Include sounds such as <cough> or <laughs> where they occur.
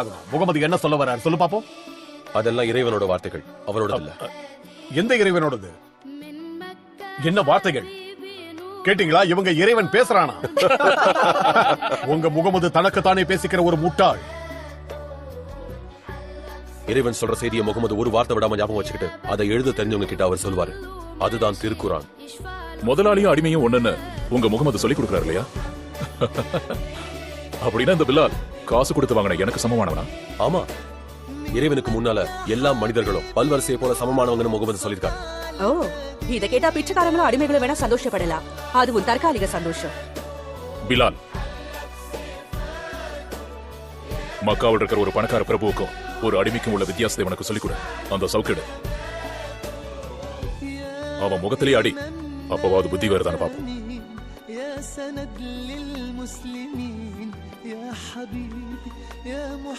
ஆகணும். முகமது என்ன சொல்ல வர்றார் சொல்லு பாப்போம். அதெல்லாம் இறைவனோட வார்த்தைகள் அவரோட இல்ல எந்த இறைவனோடது? என்ன வார்த்தைகள்? கேட்டீங்களா? இவங்க இறைவன் பேசுறானா? <laughs> உங்க முகமது தனக்குத்தானே பேசிக்கிற ஒரு முட்டாள். இறைவன் சொல்ற செய்தியை முகமது ஒரு வார்த்தை விடாம ஞாபகம் வச்சுக்கிட்டு அதை எழுத தெரிஞ்சவங்க கிட்ட அவர் சொல்வாரு அதுதான் திருக்குறான். முதலாளியும் அடிமையும் ஒண்ணுன்னு உங்க முகமது சொல்லி கொடுக்குறாரு இல்லையா? <laughs> அப்படின்னா இந்த பிலால் காசு கொடுத்து வாங்கின எனக்கு சமமானவனா? ஆமா. இறைவனுக்கு முன்னால எல்லா மனிதர்களும் பல்வரிசையை போல சமமானவங்கன்னு முகமது சொல்லியிருக்காரு. ஓ இத கேட்டா பிச்சைக்காரங்களும் அடிமைகளும் வேணா சந்தோஷப்படலாம். அதுவும் தற்காலிக சந்தோஷம். பிலால் மக்காவில் இருக்கிற ஒரு பணக்கார பிரபுவுக்கும் ஒரு அடிமைக்கும் உள்ள வித்தியாசத்தை உனக்கு சொல்லிக் கொடு அந்த சவுக்கெடு. அவன் முகத்திலேயே அடி. அப்பவாது புத்தி வருதான்னு பாப்போம். حبيبي يا محمد